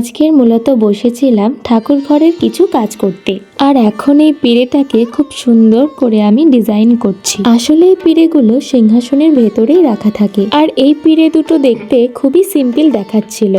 আজকের মূলত বসেছিলাম ঠাকুর ঘরের কিছু কাজ করতে। আর এখন এই পিড়েটাকে খুব সুন্দর করে আমি ডিজাইন করছি। আসলে এই পিড়েগুলো সিংহাসনের ভেতরেই রাখা থাকে। আর এই পিড়ে দুটো দেখতে খুবই সিম্পল দেখাচ্ছিল।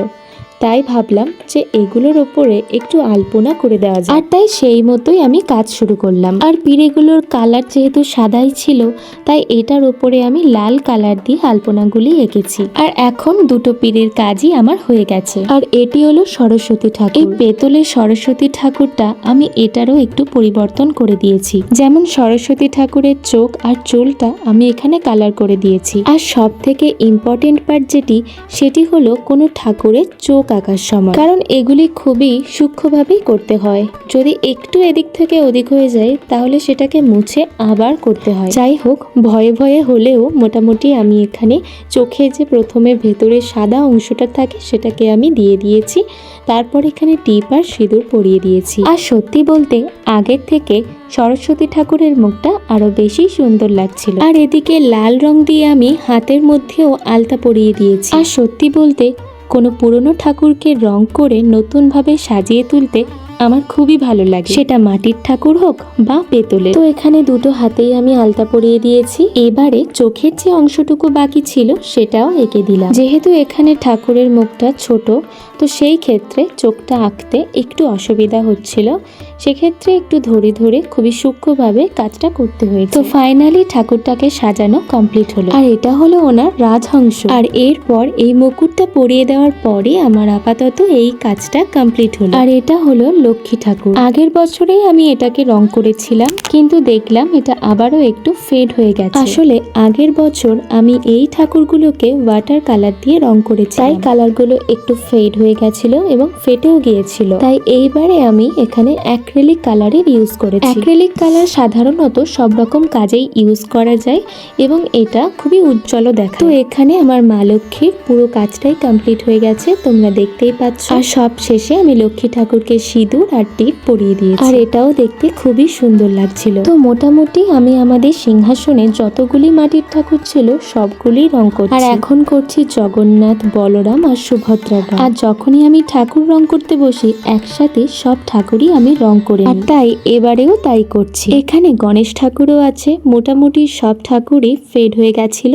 তাই ভাবলাম যে এগুলোর ওপরে একটু আলপনা করে দেওয়া যায় আর তাই সেই মতোই আমি কাজ শুরু করলাম। আর পিড়েগুলোর কালার যেহেতু সাদাই ছিল, তাই এটার ওপরে আমি লাল কালার দিয়ে আলপনাগুলি এঁকেছি। আর এখন দুটো পিড়ের কাজই আমার হয়ে গেছে। আর এটি হলো সরস্বতী ঠাকুর। এই পেতলের সরস্বতী ঠাকুরটা আমি এটারও একটু পরিবর্তন করে দিয়েছি। যেমন সরস্বতী ঠাকুরের চোখ আর চুলটা আমি এখানে কালার করে দিয়েছি। আর সব থেকে ইম্পর্টেন্ট পার্ট যেটি, সেটি হলো কোনো ঠাকুরের চোখ আঁকার সময়। কারণ এগুলি খুবই সূক্ষ্মভাবেই করতে হয়। যদি একটু এদিক থেকে ওদিক হয়ে যায়, তাহলে সেটাকে মুছে আবার করতে হয়। যাই হোক, ভয়ে ভয়ে হলেও মোটামুটি আমি এখানে চোখে যে প্রথমে ভেতরে সাদা অংশটা থাকে, সেটাকে আমি দিয়ে দিয়েছি। তারপর এখানে টিপ আর সিঁদুর পরিয়ে দিয়েছি। আর সত্যি বলতে, আগের থেকে সরস্বতী ঠাকুরের মুখটা আরও বেশি সুন্দর লাগছিল। আর এদিকে লাল রং দিয়ে আমি হাতের মধ্যেও আলতা পরিয়ে দিয়েছি। আর সত্যি বলতে কোনো পুরনো ঠাকুরকে রং করে নতুনভাবে সাজিয়ে তুলতে আমার খুবই ভালো লাগে। সেটা মাটির ঠাকুর হোক বা পেতলের। তো এখানে দুটো হাতেই আমি আলতা পরিয়ে দিয়েছি। এবারে চোখের যে অংশটুকু বাকি ছিল, সেটাও এঁকে দিলাম। যেহেতু এখানে ঠাকুরের মুখটা ছোট, তো সেই ক্ষেত্রে চোখটা আঁকতে একটু অসুবিধা হচ্ছিল। সেক্ষেত্রে একটু ধরে ধরে খুবই সূক্ষ্মভাবে কাজটা করতে হয়েছে। তো ফাইনালি ঠাকুরটাকে সাজানো কমপ্লিট হলো। আর এটা হলো ওনার রাজহংস। আর এরপর এই মুকুটটা পরিয়ে দেওয়ার পরে আমার আপাতত এই কাজটা কমপ্লিট হলো। আর এটা হলো লক্ষ্মী ঠাকুর। আগের বছরেই আমি এটাকে রং করেছিলাম, কিন্তু দেখলাম এটা আবারও একটু ফেড হয়ে গেছে। আসলে আগের বছর আমি এই ঠাকুরগুলোকে ওয়াটার কালার দিয়ে রং করেছি। তাই কালারগুলো একটু ফেড হয়ে গেছিল এবং ফেটেও গিয়েছিল। তাই এইবারে আমি এখানে অ্যাক্রেলিক কালারের ইউজ করেছি। অ্যাক্রেলিক কালার সাধারণত সব রকম কাজেই ইউজ করা যায় এবং এটা খুবই উজ্জ্বল দেখা তো এখানে আমার মা লক্ষ্মীর পুরো কাজটাই কমপ্লিট হয়ে গেছে, তোমরা দেখতেই পাচ্ছ। আর সব শেষে আমি লক্ষ্মী ঠাকুরকে সিঁদুর আর টিপ পরিয়ে দিয়েছি। আর এটাও দেখতে খুবই সুন্দর লাগছিল। তো মোটামুটি আমি আমাদের সিংহাসনে যতগুলি মাটির ঠাকুর ছিল সবগুলি রং করছি। আর এখন করছি জগন্নাথ বলরাম আর সুভদ্রা আর যখনই আমি ঠাকুর রং করতে বসি একসাথে সব ঠাকুরই আমি রং করে আর তাই এবারেও তাই করছি। এখানে গণেশ ঠাকুরও আছে। মোটামুটি সব ঠাকুরই ফেড হয়ে গেছিল।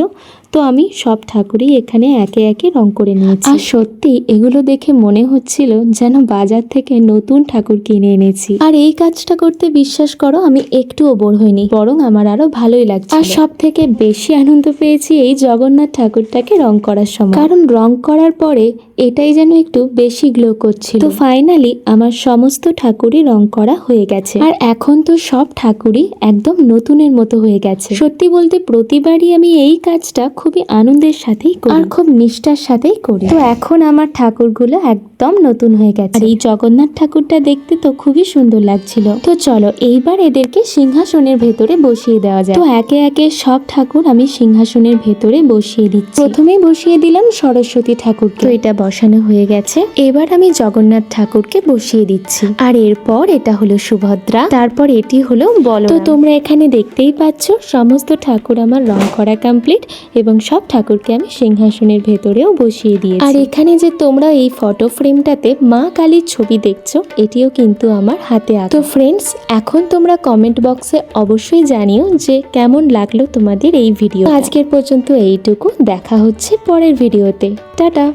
তো আমি সব ঠাকুরই এখানে একে একে রং করে নিয়েছি। আর সত্যি এগুলো দেখে মনে হচ্ছিল যেন বাজার থেকে নতুন ঠাকুর কিনে এনেছি। আর এই কাজটা করতে বিশ্বাস করো আমি একটুও বোর হইনি বরং আমার আরও ভালোই লাগছে আর সব থেকে বেশি আনন্দ পেয়েছি এই জগন্নাথ ঠাকুরটাকে রং করার সময়। কারণ রং করার পরে এটাই যেন একটু বেশি গ্লো করছিল। তো ফাইনালি আমার সমস্ত ঠাকুরই রং করা হয়ে গেছে। আর এখন তো সব ঠাকুরই একদম নতুনের মতো হয়ে গেছে। সত্যি বলতে প্রতিবারই আমি এই কাজটা খুবই আনন্দের সাথেই করি। আর খুব নিষ্ঠার সাথেই করি। তো এখন আমার ঠাকুরগুলো একদম নতুন হয়ে গেছে। আর এই জগন্নাথ ঠাকুরটা দেখতে তো খুবই সুন্দর লাগছিল। তো চলো, এইবার এদেরকে সিংহাসনের ভেতরে বসিয়ে দেওয়া যায় তো একে একে সব ঠাকুর আমি সিংহাসনের ভেতরে বসিয়ে দিচ্ছি। প্রথমে বসিয়ে দিলাম সরস্বতী ঠাকুরকে। তো এটা বসানো হয়ে গেছে। এবার আমি জগন্নাথ ঠাকুরকে বসিয়ে দিচ্ছি। আর এরপর এটা হলো সুভদ্রা, তারপর এটি হলো বল তো তোমরা এখানে দেখতেই পাচ্ছ, সমস্ত ঠাকুর আমার রং করা কমপ্লিট এবং সব ঠাকুরকে আমি সিংহাসনের ভেতরেও বসিয়ে দিয়েছি। আর এখানে যে তোমরা এই ফটো ফ্রেমটাতে মা কালীর ছবি দেখছ, এটিও কিন্তু আমার হাতে আঁকা। তো ফ্রেন্ডস এখন তোমরা কমেন্ট বক্সে অবশ্যই জানিও যে কেমন লাগল তোমাদের এই ভিডিও আজকের পর্যন্ত এইটুকু, দেখা হচ্ছে পরের ভিডিওতে টাটা!